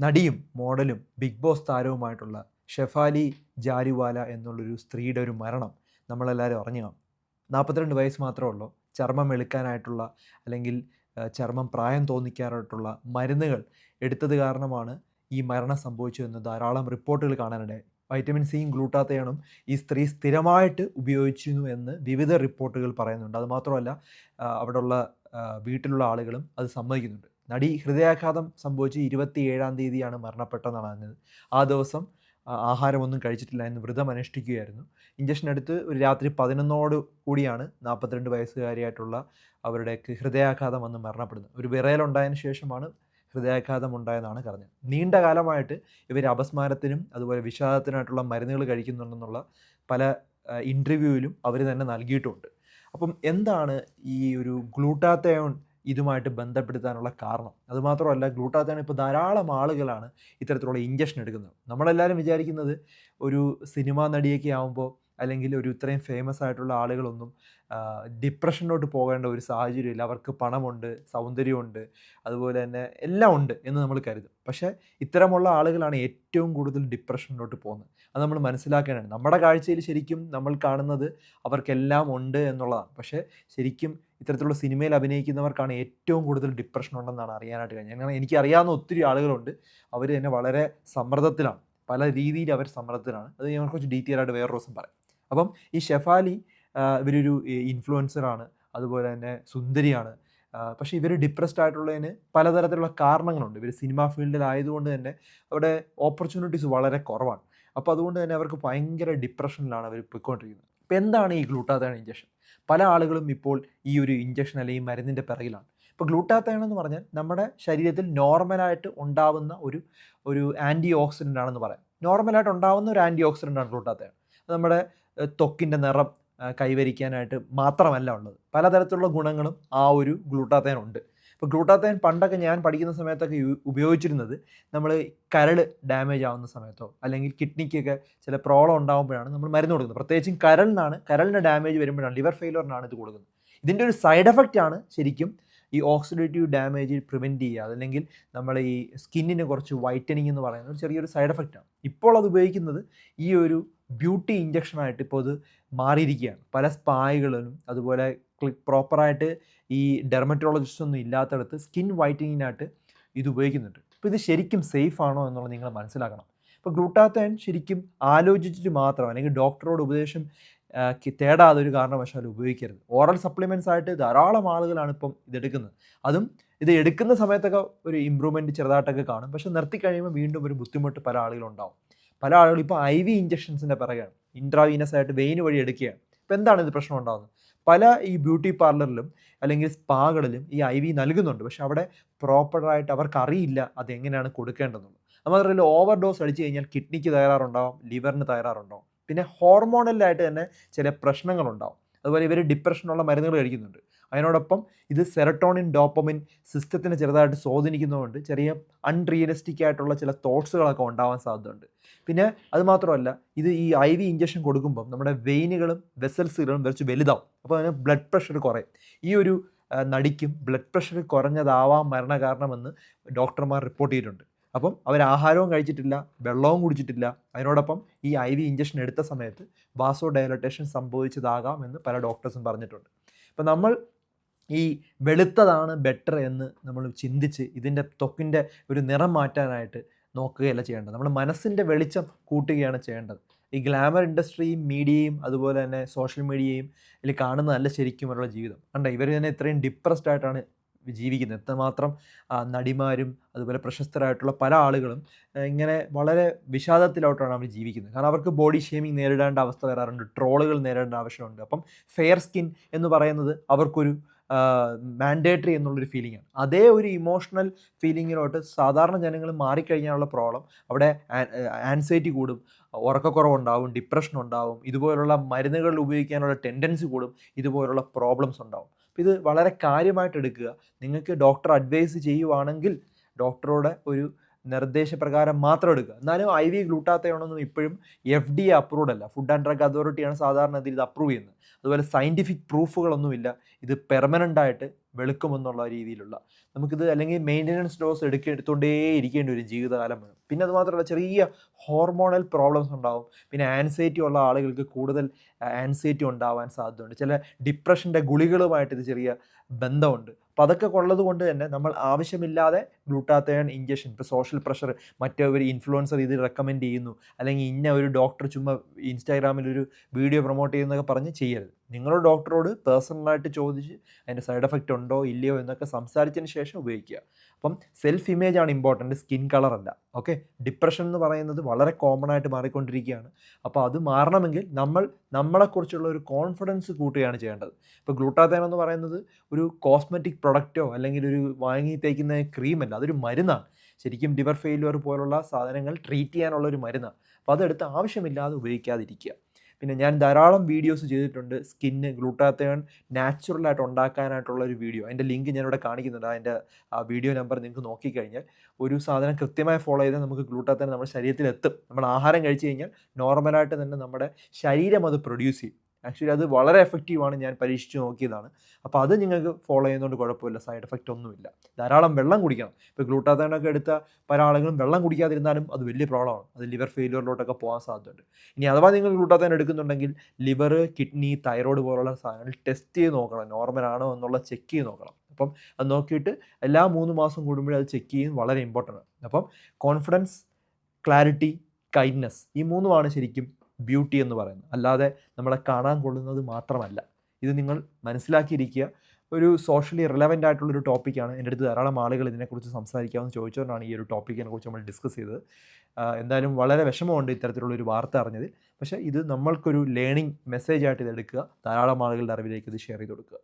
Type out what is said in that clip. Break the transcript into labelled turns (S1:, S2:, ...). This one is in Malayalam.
S1: നടിയും മോഡലും ബിഗ് ബോസ് താരവുമായിട്ടുള്ള ഷെഫാലി ജാരിവാല എന്നുള്ളൊരു സ്ത്രീയുടെ ഒരു മരണം നമ്മളെല്ലാവരും അറിഞ്ഞു കാണും നാൽപ്പത്തിരണ്ട് വയസ്സ് മാത്രമേ ഉള്ളൂ. ചർമ്മം എളുക്കാനായിട്ടുള്ള അല്ലെങ്കിൽ ചർമ്മം പ്രായം തോന്നിക്കാനായിട്ടുള്ള മരുന്നുകൾ എടുത്തത് കാരണമാണ് ഈ മരണം സംഭവിച്ചതെന്ന് ധാരാളം റിപ്പോർട്ടുകൾ കാണാനിടയായി. വൈറ്റമിൻ സിയും ഗ്ലൂട്ടാത്തയാണും ഈ സ്ത്രീ സ്ഥിരമായിട്ട് ഉപയോഗിച്ചിരുന്നു എന്ന് വിവിധ റിപ്പോർട്ടുകൾ പറയുന്നുണ്ട്. അതുമാത്രമല്ല അവിടെയുള്ള വീട്ടിലുള്ള ആളുകളും അത് സമ്മതിക്കുന്നുണ്ട്. നടി ഹൃദയാഘാതം സംഭവിച്ച് ഇരുപത്തി ഏഴാം തീയതിയാണ് മരണപ്പെട്ടതെന്നാണ് അറിഞ്ഞത് ആ ദിവസം ആഹാരമൊന്നും കഴിച്ചിട്ടില്ല എന്ന് വ്രതം അനുഷ്ഠിക്കുകയായിരുന്നു. ഇഞ്ചക്ഷൻ എടുത്ത് ഒരു രാത്രി പതിനൊന്നോട് കൂടിയാണ് നാൽപ്പത്തിരണ്ട് വയസ്സുകാരിയായിട്ടുള്ള അവരുടെ ഹൃദയാഘാതം വന്ന് മരണപ്പെടുന്നത്. ഒരു വിറയലുണ്ടായതിനു ശേഷമാണ് ഹൃദയാഘാതം ഉണ്ടായെന്നാണ് പറഞ്ഞത് നീണ്ട കാലമായിട്ട് ഇവർ അപസ്മാരത്തിനും അതുപോലെ വിഷാദത്തിനായിട്ടുള്ള മരുന്നുകൾ കഴിക്കുന്നുണ്ടെന്നുള്ള പല ഇന്റർവ്യൂവിലും അവർ തന്നെ നൽകിയിട്ടുമുണ്ട് അപ്പം എന്താണ് ഈ ഒരു ഗ്ലൂട്ടാത്തയോൺ ഇതുമായിട്ട് ബന്ധപ്പെടുത്താനുള്ള കാരണം. അതുമാത്രമല്ല ഗ്ലൂട്ടാത്തേൺ ഇപ്പോൾ ധാരാളം ആളുകളാണ് ഇത്തരത്തിലുള്ള ഇഞ്ചക്ഷൻ എടുക്കുന്നത്. നമ്മളെല്ലാവരും വിചാരിക്കുന്നത് ഒരു സിനിമാ നടിയൊക്കെ ആകുമ്പോൾ അല്ലെങ്കിൽ ഒരു ഇത്രയും ഫേമസ് ആയിട്ടുള്ള ആളുകളൊന്നും ഡിപ്രഷനിലോട്ട് പോകേണ്ട ഒരു സാഹചര്യമില്ല. അവർക്ക് പണമുണ്ട് സൗന്ദര്യമുണ്ട് അതുപോലെ തന്നെ എല്ലാം ഉണ്ട് എന്ന് നമ്മൾ കരുതും. പക്ഷേ ഇത്തരമുള്ള ആളുകളാണ് ഏറ്റവും കൂടുതൽ ഡിപ്രഷനിലോട്ട് പോകുന്നത്. അത് നമ്മൾ മനസ്സിലാക്കേണ്ടതാണ്. നമ്മുടെ കാഴ്ചയിൽ ശരിക്കും നമ്മൾ കാണുന്നത് അവർക്കെല്ലാം ഉണ്ട് എന്നുള്ളതാണ്. പക്ഷേ ശരിക്കും ഇത്തരത്തിലുള്ള സിനിമയിൽ അഭിനയിക്കുന്നവർക്കാണ് ഏറ്റവും കൂടുതൽ ഡിപ്രഷൻ ഉണ്ടെന്നാണ് അറിയാനായിട്ട് കഴിഞ്ഞത്. കാരണം എനിക്കറിയാവുന്ന ഒത്തിരി ആളുകളുണ്ട്. അവർ തന്നെ വളരെ സമ്മർദ്ദത്തിലാണ്. പല രീതിയിൽ അവർ സമ്മർദ്ദത്തിലാണ്. അത് ഞാൻ കുറച്ച് ഡീറ്റെയിൽ ആയിട്ട് വേറൊരു ദിവസം പറയാം. അപ്പം ഈ ഷെഫാലി ഇവരൊരു ഇൻഫ്ലുവൻസറാണ് അതുപോലെ തന്നെ സുന്ദരിയാണ്. പക്ഷേ ഇവർ ഡിപ്രസ്ഡ് ആയിട്ടുള്ളതിന് പലതരത്തിലുള്ള കാരണങ്ങളുണ്ട്. ഇവർ സിനിമാ ഫീൽഡിലായതുകൊണ്ട് തന്നെ അവിടെ ഓപ്പർച്യൂണിറ്റീസ് വളരെ കുറവാണ്. അപ്പോൾ അതുകൊണ്ട് തന്നെ അവർക്ക് ഭയങ്കര ഡിപ്രഷനിലാണ് അവർ പോയിക്കൊണ്ടിരിക്കുന്നത്. അപ്പോൾ എന്താണ് ഈ ഗ്ലൂട്ടാത്തയൺ ഇഞ്ചക്ഷൻ പല ആളുകളും ഇപ്പോൾ ഈ ഒരു ഇഞ്ചക്ഷൻ അല്ലെങ്കിൽ മരുന്നിന്റെ പിറകിലാണ്. ഇപ്പോൾ ഗ്ലൂട്ടാത്തയൺ എന്ന് പറഞ്ഞാൽ നമ്മുടെ ശരീരത്തിൽ നോർമലായിട്ട് ഉണ്ടാവുന്ന ഒരു ഒരു ആന്റി ഓക്സിഡന്റ് ആണെന്ന് പറയാം. നോർമലായിട്ട് ഉണ്ടാവുന്ന ഒരു ആന്റി ഓക്സിഡന്റ് ആണ് ഗ്ലൂട്ടാത്തയൺ നമ്മുടെ ത്വക്കിന്റെ നിറം കൈവരിക്കാനായിട്ട് മാത്രമല്ല ഉള്ളത്. പലതരത്തിലുള്ള ഗുണങ്ങളും ആ ഒരു ഗ്ലൂട്ടാത്തേൻ ഉണ്ട്. ഇപ്പോൾ ഗ്ലൂട്ടാത്തേൻ പണ്ടൊക്കെ ഞാൻ പഠിക്കുന്ന സമയത്തൊക്കെ ഉപയോഗിച്ചിരുന്നത് നമ്മൾ കരൾ ഡാമേജ് ആവുന്ന സമയത്തോ അല്ലെങ്കിൽ കിഡ്നിക്കൊക്കെ ചില പ്രോബ്ലം ഉണ്ടാകുമ്പോഴാണ് നമ്മൾ മരുന്ന് കൊടുക്കുന്നത്. പ്രത്യേകിച്ചും കരളിനാണ് കരളിന് ഡാമേജ് വരുമ്പോഴാണ് ലിവർ ഫെയിലറിനാണ് ഇത് കൊടുക്കുന്നത്. ഇതിന്റെ ഒരു സൈഡ് എഫക്റ്റ് ആണ് ശരിക്കും ഈ ഓക്സിഡേറ്റീവ് ഡാമേജ് പ്രിവെന്റ് ചെയ്യുക. അതല്ലെങ്കിൽ നമ്മൾ ഈ സ്കിന്നിന് കുറച്ച് വൈറ്റനിങ് എന്ന് പറയുന്ന ഒരു ചെറിയൊരു സൈഡ് എഫക്റ്റാണ് ഇപ്പോൾ അത് ഉപയോഗിക്കുന്നത് ഈ ഒരു ബ്യൂട്ടി ഇഞ്ചക്ഷനായിട്ട് ഇപ്പോൾ അത് മാറിയിരിക്കുകയാണ്. പല സ്പായകളിലും അതുപോലെ പ്രോപ്പറായിട്ട് ഈ ഡെർമറ്റോളജിസ്റ്റ് ഒന്നും ഇല്ലാത്തടത്ത് സ്കിൻ വൈറ്റനിങ്ങിനായിട്ട് ഇത് ഉപയോഗിക്കുന്നുണ്ട്. അപ്പോൾ ഇത് ശരിക്കും സേഫ് ആണോ എന്നുള്ളത് നിങ്ങൾ മനസ്സിലാക്കണം. ഇപ്പോൾ ഗ്ലൂട്ടാത്തയൻ ശരിക്കും ആലോചിച്ചിട്ട് മാത്രം അല്ലെങ്കിൽ ഡോക്ടറോട് ഉപദേശം തേടാതെ ഒരു കാരണവശാലും ഉപയോഗിക്കരുത്. ഓറൽ സപ്ലിമെന്റ്സ് ആയിട്ട് ധാരാളം ആളുകളാണ് ഇപ്പം ഇതെടുക്കുന്നത്. അതും ഇത് എടുക്കുന്ന സമയത്തൊക്കെ ഒരു ഇമ്പ്രൂവ്മെന്റ് ചെറുതായിട്ടൊക്കെ കാണും. പക്ഷെ നിർത്തി കഴിയുമ്പോൾ വീണ്ടും ഒരു ബുദ്ധിമുട്ട് പല ആളുകളുണ്ടാവും. പല ആളുകളും ഇപ്പോൾ ഐ വി ഇഞ്ചക്ഷൻസിന്റെ പിറകെയാണ്. ഇൻട്രാവീനസ് ആയിട്ട് വെയിൻ വഴി എടുക്കുകയാണ്. ഇപ്പം എന്താണ് ഇത് പ്രശ്നം ഉണ്ടാകുന്നത് പല ഈ ബ്യൂട്ടി പാർലറിലും അല്ലെങ്കിൽ സ്പാകളിലും ഈ ഐ വി നൽകുന്നുണ്ട്. പക്ഷെ അവിടെ പ്രോപ്പറായിട്ട് അവർക്ക് അറിയില്ല അത് എങ്ങനെയാണ് കൊടുക്കേണ്ടതെന്നുള്ളത്. നമ്മൾ ഓവർ ഡോസ് അടിച്ചു കഴിഞ്ഞാൽ കിഡ്നിക്ക് തകരാറുണ്ടാവും ലിവറിന് തകരാറുണ്ടാവും. പിന്നെ ഹോർമോണലായിട്ട് തന്നെ ചില പ്രശ്നങ്ങളുണ്ടാവും. അതുപോലെ ഇവർ ഡിപ്രഷനുള്ള മരുന്നുകൾ കഴിക്കുന്നുണ്ട്. അതിനോടൊപ്പം ഇത് സെറട്ടോണിൻ ഡോപ്പമിൻ സിസ്റ്റത്തിനെ ചെറുതായിട്ട് സ്വാധീനിക്കുന്നതുകൊണ്ട് ചെറിയ അൺറിയലിസ്റ്റിക് ആയിട്ടുള്ള ചില തോട്ട്സുകളൊക്കെ ഉണ്ടാവാൻ സാധ്യതയുണ്ട്. പിന്നെ അത് മാത്രമല്ല ഇത് ഈ ഐ വി ഇഞ്ചക്ഷൻ കൊടുക്കുമ്പം നമ്മുടെ വെയിനുകളും വെസൽസുകളും വെച്ച് വലുതാവും. അപ്പോൾ അതിന് ബ്ലഡ് പ്രഷർ കുറയും. ഈ ഒരു നടിക്കും ബ്ലഡ് പ്രഷർ കുറഞ്ഞതാവാം മരണകാരണമെന്ന് ഡോക്ടർമാർ റിപ്പോർട്ട് ചെയ്തിട്ടുണ്ട്. അപ്പം അവർ ആഹാരവും കഴിച്ചിട്ടില്ല വെള്ളവും കുടിച്ചിട്ടില്ല. അതിനോടൊപ്പം ഈ ഐ വി ഇഞ്ചക്ഷൻ എടുത്ത സമയത്ത് വാസോ ഡയലറ്റേഷൻ സംഭവിച്ചതാകാം എന്ന് പല ഡോക്ടേഴ്സും പറഞ്ഞിട്ടുണ്ട്. അപ്പം നമ്മൾ ഈ വെളുത്തതാണ് ബെറ്റർ എന്ന് നമ്മൾ ചിന്തിച്ച് ഇതിന്റെ ത്വക്കിന്റെ ഒരു നിറം മാറ്റാനായിട്ട് നോക്കുകയല്ല ചെയ്യേണ്ടത്. നമ്മൾ മനസ്സിന്റെ വെളിച്ചം കൂട്ടുകയാണ് ചെയ്യേണ്ടത്. ഈ ഗ്ലാമർ ഇൻഡസ്ട്രിയും മീഡിയയും അതുപോലെ തന്നെ സോഷ്യൽ മീഡിയയും ഇതിൽ കാണുന്നതല്ല ശരിക്കും അവരുടെ ജീവിതം. കണ്ടോ? ഇവർ തന്നെ ഇത്രയും ഡിപ്രസ്ഡ് ആയിട്ടാണ് ജീവിക്കുന്നത് എത്രമാത്രം നടിമാരും അതുപോലെ പ്രശസ്തരായിട്ടുള്ള പല ആളുകളും ഇങ്ങനെ വളരെ വിഷാദത്തിലോട്ടാണ് അവർ ജീവിക്കുന്നത്. കാരണം അവർക്ക് ബോഡി ഷേമിങ് നേരിടേണ്ട അവസ്ഥ വരാറുണ്ട് ട്രോളുകൾ നേരിടേണ്ട ആവശ്യമുണ്ട്. അപ്പം ഫെയർ സ്കിൻ എന്ന് പറയുന്നത് അവർക്കൊരു മാൻഡേറ്ററി എന്നുള്ളൊരു ഫീലിംഗാണ് അതേ ഒരു ഇമോഷണൽ ഫീലിങ്ങിലോട്ട് സാധാരണ ജനങ്ങൾ മാറിക്കഴിഞ്ഞാലുള്ള പ്രോബ്ലം അവിടെ ആൻസൈറ്റി കൂടും ഉറക്കക്കുറവുണ്ടാവും ഡിപ്രഷൻ ഉണ്ടാവും ഇതുപോലുള്ള മരുന്നുകൾ ഉപയോഗിക്കാനുള്ള ടെൻഡൻസി കൂടും ഇതുപോലുള്ള പ്രോബ്ലംസ് ഉണ്ടാവും. ഇത് വളരെ കാര്യമായിട്ട് എടുക്കുക നിങ്ങൾക്ക് ഡോക്ടർ അഡ്വൈസ് ചെയ്യുവാണെങ്കിൽ ഡോക്ടറോടെ ഒരു നിർദ്ദേശപ്രകാരം മാത്രം എടുക്കുക. എന്നാലും ഐ വി ഗ്ലൂട്ടാത്തയോണൊന്നും ഇപ്പോഴും എഫ് ഡി എ അപ്രൂവ്ഡ് അല്ല. ഫുഡ് ആൻഡ് ഡ്രഗ് അതോറിറ്റിയാണ് സാധാരണ ഇതിൽ ഇത് അപ്രൂവ് ചെയ്യുന്നത്. അതുപോലെ സയന്റിഫിക് പ്രൂഫുകളൊന്നുമില്ല ഇത് പെർമനന്റ് ആയിട്ട് വെളുക്കുമെന്നുള്ള രീതിയിലുള്ള. നമുക്കിത് അല്ലെങ്കിൽ മെയിന്റനൻസ് ഡോസ് എടുക്ക എടുത്തുകൊണ്ടേ ഇരിക്കേണ്ടി വരും ജീവിതകാലം വേണം പിന്നെ അതുമാത്രമല്ല ചെറിയ ഹോർമോണൽ പ്രോബ്ലംസ് ഉണ്ടാവും. പിന്നെ ആൻസൈറ്റി ഉള്ള ആളുകൾക്ക് കൂടുതൽ ആൻസൈറ്റി ഉണ്ടാവാൻ സാധ്യതയുണ്ട്. ചില ഡിപ്രഷന്റെ ഗുളികളുമായിട്ട് ഇത് ചെറിയ ബന്ധമുണ്ട്. അപ്പോൾ അതൊക്കെ ഉള്ളത് കൊണ്ട് തന്നെ നമ്മൾ ആവശ്യമില്ലാതെ ഗ്ലൂട്ടാത്തയൺ ഇഞ്ചക്ഷൻ ഇപ്പോൾ സോഷ്യൽ പ്രഷർ മറ്റേ ഒരു ഇൻഫ്ലുവൻസർ ഇത് റെക്കമെൻഡ് ചെയ്യുന്നു. അല്ലെങ്കിൽ ഇന്ന ഒരു ഡോക്ടർ ചുമ്മാ ഇൻസ്റ്റാഗ്രാമിൽ ഒരു വീഡിയോ പ്രൊമോട്ട് ചെയ്യുന്നതൊക്കെ പറഞ്ഞ് ചെയ്യരുത്. നിങ്ങളുടെ ഡോക്ടറോട് പേഴ്സണലായിട്ട് ചോദിച്ച് അതിന്റെ സൈഡ് എഫക്റ്റ് ഉണ്ടോ ഇല്ലയോ എന്നൊക്കെ സംസാരിച്ചതിന് ശേഷം ഉപയോഗിക്കുക. അപ്പം സെൽഫ് ഇമേജ് ആണ് ഇമ്പോർട്ടന്റ് സ്കിൻ കളർ അല്ല. ഓക്കെ? ഡിപ്രഷൻ എന്ന് പറയുന്നത് വളരെ കോമൺ ആയിട്ട് മാറിക്കൊണ്ടിരിക്കുകയാണ്. അപ്പോൾ അത് മാറണമെങ്കിൽ നമ്മൾ നമ്മളെക്കുറിച്ചുള്ള ഒരു കോൺഫിഡൻസ് കൂട്ടുകയാണ് ചെയ്യേണ്ടത്. ഇപ്പോൾ ഗ്ലൂട്ടാത്തേൻ എന്ന് പറയുന്നത് ഒരു കോസ്മെറ്റിക് പ്രൊഡക്റ്റോ അല്ലെങ്കിൽ ഒരു വാങ്ങി തേക്കുന്ന ക്രീമല്ല അതൊരു മരുന്നാണ്. ശരിക്കും ലിവർ ഫെയിലുവർ പോലുള്ള സാധനങ്ങൾ ട്രീറ്റ് ചെയ്യാനുള്ള ഒരു മരുന്നാണ്. അപ്പോൾ അതെടുത്ത് ആവശ്യമില്ലാതെ ഉപയോഗിക്കാതിരിക്കുക. പിന്നെ ഞാൻ ധാരാളം വീഡിയോസ് ചെയ്തിട്ടുണ്ട്. സ്കിന്ന് ഗ്ലൂട്ടാത്തേൺ നാച്ചുറലായിട്ട് ഉണ്ടാക്കാനായിട്ടുള്ള ഒരു വീഡിയോ അതിന്റെ ലിങ്ക് ഞാനിവിടെ കാണിക്കുന്നുണ്ട്. അതിന്റെ ആ വീഡിയോ നമ്പർ നിങ്ങൾക്ക് നോക്കിക്കഴിഞ്ഞാൽ ഒരു സാധനം കൃത്യമായി ഫോളോ ചെയ്താൽ നമുക്ക് ഗ്ലൂട്ടാത്തേൺ നമ്മുടെ ശരീരത്തിൽ എത്തും നമ്മൾ ആഹാരം കഴിച്ചു കഴിഞ്ഞാൽ നോർമലായിട്ട് തന്നെ നമ്മുടെ ശരീരം അത് പ്രൊഡ്യൂസ് ചെയ്യും. ആക്ച്വലി അത് വളരെ എഫക്റ്റീവാണ് ഞാൻ പരീക്ഷിച്ച് നോക്കിയതാണ്. അപ്പോൾ അത് നിങ്ങൾക്ക് ഫോളോ ചെയ്യുന്നതുകൊണ്ട് കുഴപ്പമില്ല സൈഡ് എഫക്റ്റ് ഒന്നുമില്ല. ധാരാളം വെള്ളം കുടിക്കണം. ഇപ്പോൾ ഗ്ലൂട്ടാത്തേണൊക്കെ എടുത്ത പല ആളുകളും വെള്ളം കുടിക്കാതിരുന്നാലും അത് വലിയ പ്രോബ്ലമാണ് അത് ലിവർ ഫെയിലിയറിലോട്ടൊക്കെ പോകാൻ സാധ്യതയുണ്ട്. ഇനി അഥവാ നിങ്ങൾ ഗ്ലൂട്ടാതൻ എടുക്കുന്നുണ്ടെങ്കിൽ ലിവർ കിഡ്നി തൈറോയ്ഡ് പോലുള്ള സാധനങ്ങൾ ടെസ്റ്റ് ചെയ്ത് നോക്കണം. നോർമൽ ആണോ എന്നുള്ള ചെക്ക് ചെയ്ത് നോക്കണം. അപ്പം അത് നോക്കിയിട്ട് എല്ലാ മൂന്ന് മാസം കൂടുമ്പോഴേ അത് ചെക്ക് ചെയ്യുന്നത് വളരെ ഇമ്പോർട്ടന്റ് ആണ്. അപ്പം കോൺഫിഡൻസ് ക്ലാരിറ്റി കൈൻഡ്നെസ് ഈ മൂന്നുമാണ് ശരിക്കും ബ്യൂട്ടി എന്ന് പറയുന്നത്. അല്ലാതെ നമ്മളെ കാണാൻ കൊള്ളുന്നത് മാത്രമല്ല. ഇത് നിങ്ങൾ മനസ്സിലാക്കിയിരിക്കുക. ഒരു സോഷ്യലി റിലവന്റ് ആയിട്ടുള്ളൊരു ടോപ്പിക്കാണ് എന്റെ അടുത്ത് ധാരാളം ആളുകൾ ഇതിനെക്കുറിച്ച് സംസാരിക്കാമെന്ന് ചോദിച്ചുകൊണ്ടാണ് ഈ ഒരു ടോപ്പിക്കിനെ കുറിച്ച് നമ്മൾ ഡിസ്കസ് ചെയ്തത്. എന്തായാലും വളരെ വിഷമമുണ്ട് ഇത്തരത്തിലുള്ളൊരു വാർത്ത അറിഞ്ഞതിൽ. പക്ഷേ ഇത് നമ്മൾക്കൊരു ലേണിംഗ് മെസ്സേജ് ആയിട്ട് ഇതെടുക്കുക ധാരാളം ആളുകളുടെ അറിവിലേക്ക് ഇത് ഷെയർ ചെയ്ത് കൊടുക്കുക.